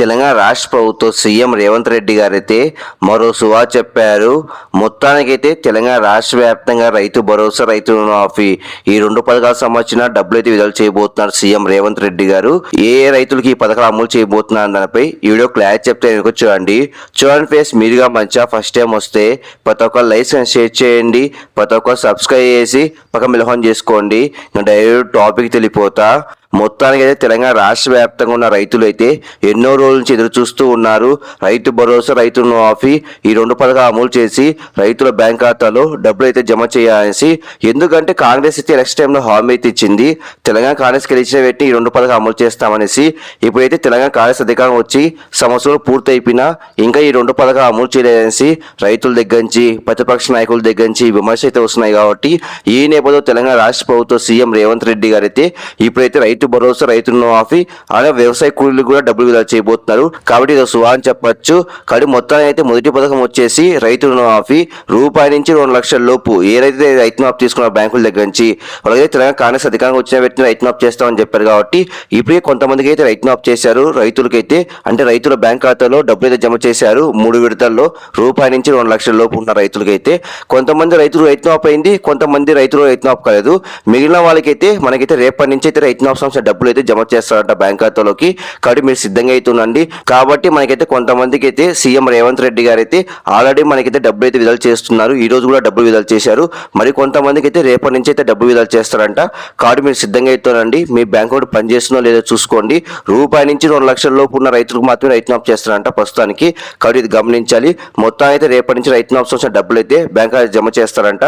తెలంగాణ రాష్ట్ర ప్రభుత్వం సీఎం రేవంత్ రెడ్డి గారైతే మరో సువా చెప్పారు. మొత్తానికైతే తెలంగాణ రాష్ట్ర వ్యాప్తంగా రైతు భరోసా రైతు రుణమాఫీ ఈ రెండు పథకాలకు సంబంధించిన డబ్బులు అయితే విడుదల చేయబోతున్నారు సీఎం రేవంత్ రెడ్డి గారు. ఏ ఏ రైతులకి ఈ పథకాలు అమలు చేయబోతున్నారు దానిపై ఈ వీడియో క్లారిటీ చెప్తే వెనుక చూడండి. చూడండి ఫేస్ మీరుగా మంచిగా ఫస్ట్ టైం వస్తే ప్రతి ఒక్క లైసెన్స్ షేర్ చేయండి. ప్రతి ఒక్క సబ్స్క్రైబ్ చేసి పక్క మిలహం చేసుకోండి. నేను డైరెక్ట్ టాపిక్ తెలిపోతా మొత్తానికి అయితే తెలంగాణ రాష్ట్ర వ్యాప్తంగా ఉన్న రైతులు అయితే ఎన్నో రోజుల నుంచి ఎదురు చూస్తూ ఉన్నారు. రైతు భరోసా రైతు మాఫీ ఈ రెండు పథకాలు అమలు చేసి రైతుల బ్యాంక్ ఖాతాలో డబ్బులు అయితే జమ చేయాలనేసి ఎందుకంటే కాంగ్రెస్ అయితే ఎలక్షన్ టైంలో హామీ అయితే ఇచ్చింది. తెలంగాణ కాంగ్రెస్ గెలిచిన పెట్టి ఈ రెండు పథకాలు అమలు చేస్తామనేసి ఇప్పుడైతే తెలంగాణ కాంగ్రెస్ అధికారం వచ్చి సంవత్సరం పూర్తయిపోయినా ఇంకా ఈ రెండు పథకాలు అమలు చేయలేదనేసి రైతుల దగ్గర నుంచి ప్రతిపక్ష నాయకుల దగ్గర నుంచి విమర్శ అయితే వస్తున్నాయి కాబట్టి ఈ నేపథ్యంలో తెలంగాణ రాష్ట్ర ప్రభుత్వం సీఎం రేవంత్ రెడ్డి గారు అయితే ఇప్పుడైతే రైతు భరోసా రైతులను ఆఫీ అలాగే వ్యవసాయ కూలీలు కూడా డబ్బులు విడుదల చేయబోతున్నారు. కాబట్టి ఇది సువా అని చెప్పొచ్చు. కానీ మొత్తానికి అయితే మొదటి పథకం వచ్చేసి రైతు రుణమాఫీ. రూపాయి నుంచి రెండు లక్షల లోపు ఏదైతే రైతు మాఫ్ తీసుకున్న బ్యాంకుల దగ్గర నుంచి వాళ్ళకైతే తెలంగాణ కాంగ్రెస్ అధికారంగా వచ్చిన వ్యక్తిని రైతు మాఫ్ చేస్తామని చెప్పారు కాబట్టి ఇప్పుడే కొంతమందికి అయితే రైతు మాఫ్ చేశారు. రైతులకైతే అంటే రైతుల బ్యాంక్ ఖాతాలో డబ్బులు అయితే జమ చేశారు మూడు విడతల్లో. రూపాయి నుంచి రెండు లక్షల లోపు ఉన్న రైతులకైతే కొంతమంది రైతులు రైతు మాఫ్ అయింది కొంతమంది రైతులు రైతు మాఫ్ కాలేదు. మిగిలిన వాళ్ళకైతే మనకైతే రేపటి నుంచి అయితే రైతు మాఫ్ సంస్థ డబ్బులు అయితే జమ చేస్తారట బ్యాంక్ ఖాతాలోకి. కాబట్టి మీరు సిద్ధంగా అయితే ఉండండి. కాబట్టి మనకైతే కొంతమందికి అయితే సీఎం రేవంత్ రెడ్డి గారు అయితే ఆల్రెడీ మనకైతే డబ్బులు అయితే విడుదల చేస్తున్నారు. ఈ రోజు కూడా డబ్బులు విడుదల చేశారు. మరి కొంతమందికి అయితే రేపటి నుంచి అయితే డబ్బులు విడుదల చేస్తారంట. కాబట్టి మీరు సిద్ధంగా అయితే మీ బ్యాంక్ అకౌంట్ పనిచేస్తుందో లేదో చూసుకోండి. రూపాయి నుంచి రెండు లక్షల లోపు ఉన్న రైతులకు మాత్రమే రైతు మాఫ్ చేస్తారంట ప్రస్తుతానికి. కాబట్టి ఇది గమనించాలి. మొత్తం అయితే రేపటి నుంచి రైతు మాఫ్ వచ్చిన డబ్బులు అయితే బ్యాంక్ జమ చేస్తారంట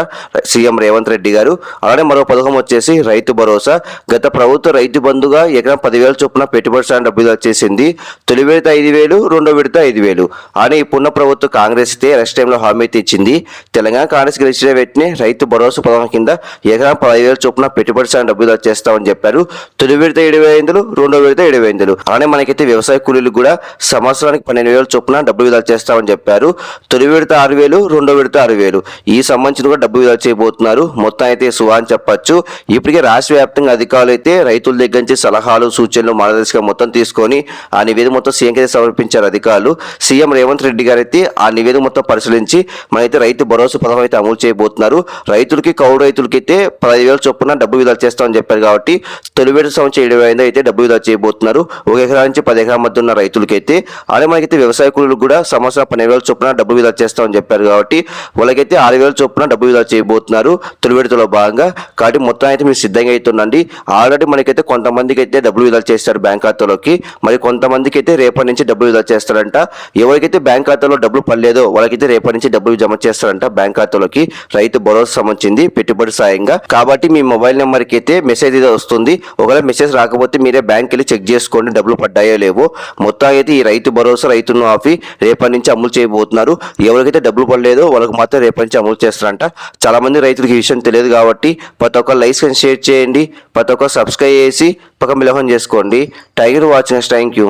సీఎం రేవంత్ రెడ్డి గారు. అలానే మరో పథకం వచ్చేసి రైతు భరోసా. గత ప్రభుత్వ రైతు బంధుగా ఎకరం పదివేల చొప్పున పెట్టుబడి సాయం డబ్బులు వచ్చేసింది తొలి విడత ఐదు వేలు రెండో విడత ఐదు వేలు అని ఇప్పుడున్న ప్రభుత్వం కాంగ్రెస్ అయితే ఎలక్షన్ టైంలో హామీ అయితే ఇచ్చింది తెలంగాణ కాంగ్రెస్ గెలిచిన వెంటనే రైతు భరోసా పథకం కింద ఎకరం పదివేల చొప్పున పెట్టుబడి సాయం డబ్బులు వచ్చేస్తామని చెప్పారు. తొలి విడత ఏడు వేలు రెండో విడత ఏడు వేలు అలానే మనకైతే వ్యవసాయ కూలీలు కూడా సంవత్సరానికి పన్నెండు వేల చొప్పున డబ్బులు విడుదల చేస్తామని చెప్పారు. తొలి విడత ఆరు వేలు రెండో విడత ఆరు వేలు. ఈ సంబంధించిన కూడా డబ్బు విడుదల చేయబోతున్నారు. మొత్తం అయితే సుహా అని చెప్పొచ్చు. ఇప్పటికే రాష్ట్ర వ్యాప్తంగా అధికారులు అయితే రైతులు దగ్గర నుంచి సలహాలు సూచనలు మార్గదర్శకం మొత్తం తీసుకొని ఆ నివేదిక మొత్తం సీఎంకి సమర్పించారు అధికారులు. సీఎం రేవంత్ రెడ్డి గారు అయితే ఆ నివేదిక మొత్తం పరిశీలించి మనైతే రైతు భరోసా పథకం అయితే అమలు చేయబోతున్నారు. రైతులకి కౌలు రైతులకి అయితే పదివేల చొప్పున డబ్బు విడుదల చేస్తామని చెప్పారు కాబట్టి తొలివేడు సంవత్సరం ఏడు ఐదు అయితే డబ్బు విడుదల చేయబోతున్నారు. ఒక ఎకరా నుంచి పది ఎకరా మధ్య ఉన్న రైతులకైతే అలాగే మనకైతే వ్యవసాయ కూలీలకు కూడా సంవత్సరం పన్నెండు వేల చొప్పున డబ్బు విడుదల చేస్తామని చెప్పారు కాబట్టి వాళ్ళకైతే ఆరు వేల చొప్పున డబ్బు విడుదల చేయబోతున్నారు. తొలివేడుతలో భాగంగా కాబట్టి మొత్తం అయితే మీరు సిద్ధంగా అవుతుండండి ఆల్రెడీ మనకైతే కొంతమందికి అయితే డబ్బులు విడుదల చేస్తారు బ్యాంక్ ఖాతాలోకి మరి కొంతమందికి అయితే రేపటి నుంచి డబ్బులు విడుదల చేస్తారంట. ఎవరికైతే బ్యాంక్ ఖాతాలో డబ్బులు పడలేదో వాళ్ళకైతే రేపటి నుంచి డబ్బులు జమ చేస్తారంట బ్యాంక్ ఖాతాలోకి. రైతు భరోసా సంబంధించింది పెట్టుబడి సాయంగా. కాబట్టి మీ మొబైల్ నెంబర్కి అయితే మెసేజ్ అయితే వస్తుంది. ఒకవేళ మెసేజ్ రాకపోతే మీరే బ్యాంక్ వెళ్ళి చెక్ చేసుకోండి డబ్బులు పడ్డాయో లేవో. మొత్తం అయితే ఈ రైతు భరోసా రైతు ఆఫీ రేపటి నుంచి అమలు చేయబోతున్నారు. ఎవరికైతే డబ్బులు పడలేదో వాళ్ళకి మాత్రం రేపటి నుంచి అమలు చేస్తారంట. చాలా మంది రైతులకు ఈ విషయం తెలియదు కాబట్టి ప్రతి ఒక్క లైసెన్స్ షేర్ చేయండి. ప్రతి ఒక్క సబ్స్క్రైబ్ చేసి పక్క మిలహం చేసుకోండి. Tiger watch next. Thank you